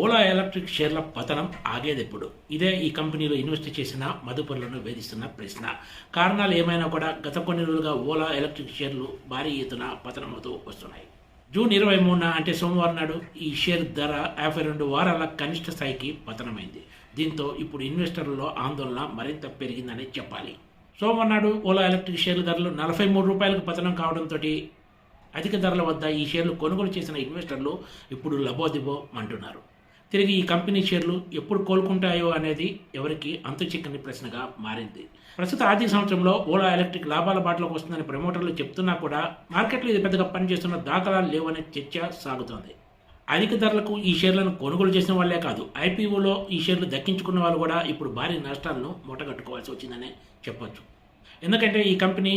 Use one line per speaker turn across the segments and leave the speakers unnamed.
Ola electric షేర్ల పతనం ఆగేదెప్పుడు? ఇదే ఈ కంపెనీలో ఇన్వెస్ట్ చేసిన మదుపరులను వేధిస్తున్న ప్రశ్న. కారణాలు ఏమైనా కూడా గత కొన్ని రోజులుగా ఓలా ఎలక్ట్రిక్ షేర్లు భారీ ఎత్తున పతనమవుతూ వస్తున్నాయి. జూన్ ఇరవై మూడున అంటే సోమవారం నాడు ఈ షేర్ ధర యాభై రెండు వారాల కనిష్ట స్థాయికి పతనమైంది. దీంతో ఇప్పుడు ఇన్వెస్టర్లలో ఆందోళన మరింత పెరిగిందని చెప్పాలి. సోమవారం నాడు ఓలా ఎలక్ట్రిక్ షేర్ల ధరలు నలభై మూడు రూపాయలకు పతనం కావడంతో అధిక ధరల వద్ద ఈ షేర్లు కొనుగోలు చేసిన ఇన్వెస్టర్లు ఇప్పుడు లబోదిబో అంటున్నారు తిరిగి ఈ కంపెనీ షేర్లు ఎప్పుడు కోలుకుంటాయో అనేది ఎవరికి అంతు చిక్కని ప్రశ్నగా మారింది. ప్రస్తుత ఆర్థిక సంవత్సరంలో ఓలా ఎలక్ట్రిక్ లాభాల బాటలోకి వస్తుందని ప్రమోటర్లు చెప్తున్నా కూడా మార్కెట్లో ఇది పెద్దగా పనిచేస్తున్న దాఖలాలు లేవనే చర్చ సాగుతోంది. అధిక ధరలకు ఈ షేర్లను కొనుగోలు చేసిన వాళ్ళే కాదు ఐపీఓలో ఈ షేర్లు దక్కించుకున్న వాళ్ళు కూడా ఇప్పుడు భారీ నష్టాలను మూటగట్టుకోవాల్సి వచ్చిందనే చెప్పొచ్చు. ఎందుకంటే ఈ కంపెనీ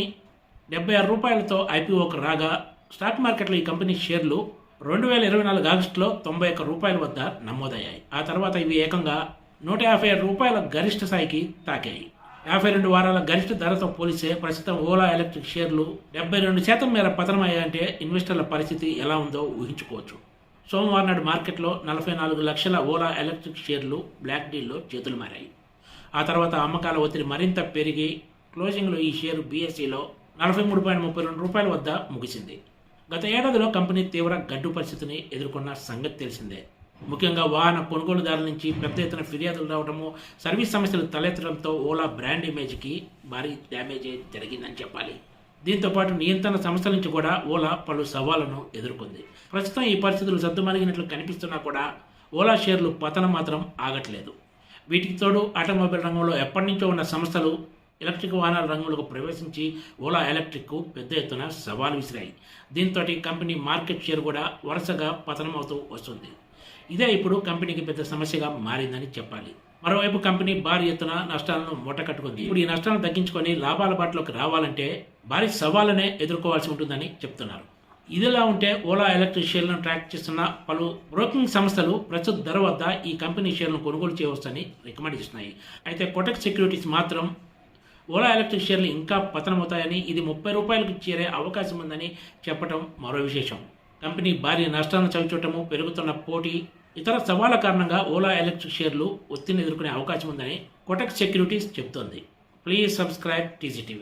డెబ్బై ఆరు రూపాయలతో ఐపీఓకు రాగా స్టాక్ మార్కెట్లో ఈ కంపెనీ షేర్లు రెండు వేల ఇరవై నాలుగు ఆగస్టులో తొంభై ఒక్క రూపాయల వద్ద నమోదయ్యాయి. ఆ తర్వాత ఇవి ఏకంగా నూట యాభై రూపాయల గరిష్ట స్థాయికి తాకాయి. యాభై రెండు వారాల గరిష్ట ధరతో పోలిస్తే ప్రస్తుతం ఓలా ఎలక్ట్రిక్ షేర్లు డెబ్బై రెండు శాతం మేర పతనమయ్యాయంటే ఇన్వెస్టర్ల పరిస్థితి ఎలా ఉందో ఊహించుకోవచ్చు. సోమవారం నాడు మార్కెట్లో నలభై నాలుగు లక్షల ఓలా ఎలక్ట్రిక్ షేర్లు బ్లాక్ డీల్లో చేతులు మారాయి. ఆ తర్వాత అమ్మకాల ఒత్తిడి మరింత పెరిగి క్లోజింగ్లో ఈ షేరు బీఎస్సీలో నలభై మూడు పాయింట్ ముప్పై రెండు రూపాయల వద్ద ముగిసింది. గత ఏడాదిలో కంపెనీ తీవ్ర గడ్డు పరిస్థితిని ఎదుర్కొన్న సంగతి తెలిసిందే. ముఖ్యంగా వాహన కొనుగోలుదారుల నుంచి పెద్ద ఎత్తున ఫిర్యాదులు రావడము సర్వీస్ సమస్యలు తలెత్తడంతో ఓలా బ్రాండ్ ఇమేజ్కి భారీ డ్యామేజ్ జరిగిందని చెప్పాలి. దీంతో పాటు నియంత్రణ సంస్థల నుంచి కూడా ఓలా పలు సవాళ్ళను ఎదుర్కొంది. ప్రస్తుతం ఈ పరిస్థితులు సద్దుమణిగినట్లు కనిపిస్తున్నా కూడా ఓలా షేర్లు పతనం మాత్రం ఆగట్లేదు. వీటికి తోడు ఆటోమొబైల్ రంగంలో ఎప్పటి నుంచో ఉన్న సంస్థలు ఎలక్ట్రిక్ వాహనాల రంగంలోకి ప్రవేశించి ఓలా ఎలక్ట్రిక్కు పెద్ద ఎత్తున సవాలు విసిరాయి. దీంతో కంపెనీ మార్కెట్ షేర్ కూడా వరుసగా పతనమవుతూ వస్తుంది. ఇదే ఇప్పుడు కంపెనీకి పెద్ద సమస్యగా మారిందని చెప్పాలి. మరోవైపు కంపెనీ భారీ ఎత్తున నష్టాలను మూటకట్టుకుంది. ఇప్పుడు ఈ నష్టాలను తగ్గించుకొని లాభాల బాటలోకి రావాలంటే భారీ సవాళ్ళనే ఎదుర్కోవాల్సి ఉంటుందని చెప్తున్నారు. ఇదిలా ఉంటే ఓలా ఎలక్ట్రిక్ షేర్లను ట్రాక్ చేస్తున్న పలు బ్రోకింగ్ సంస్థలు ప్రస్తుత ధర వద్ద ఈ కంపెనీ షేర్లను కొనుగోలు చేయవచ్చని రికమెండ్ చేస్తున్నాయి. అయితే కొటక్ సెక్యూరిటీస్ మాత్రం ఓలా ఎలక్ట్రిక్ షేర్లు ఇంకా పతనమవుతాయని ఇది ముప్పై రూపాయలకు చేరే అవకాశం ఉందని చెప్పడం మరో విశేషం. కంపెనీ భారీ నష్టాలను చవిచూడటము పెరుగుతున్న పోటీ ఇతర సవాళ్ళ కారణంగా ఓలా ఎలక్ట్రిక్ షేర్లు ఒత్తిడిని ఎదుర్కొనే అవకాశం ఉందని కొటక్ సెక్యూరిటీస్ చెబుతోంది. Please subscribe TGTV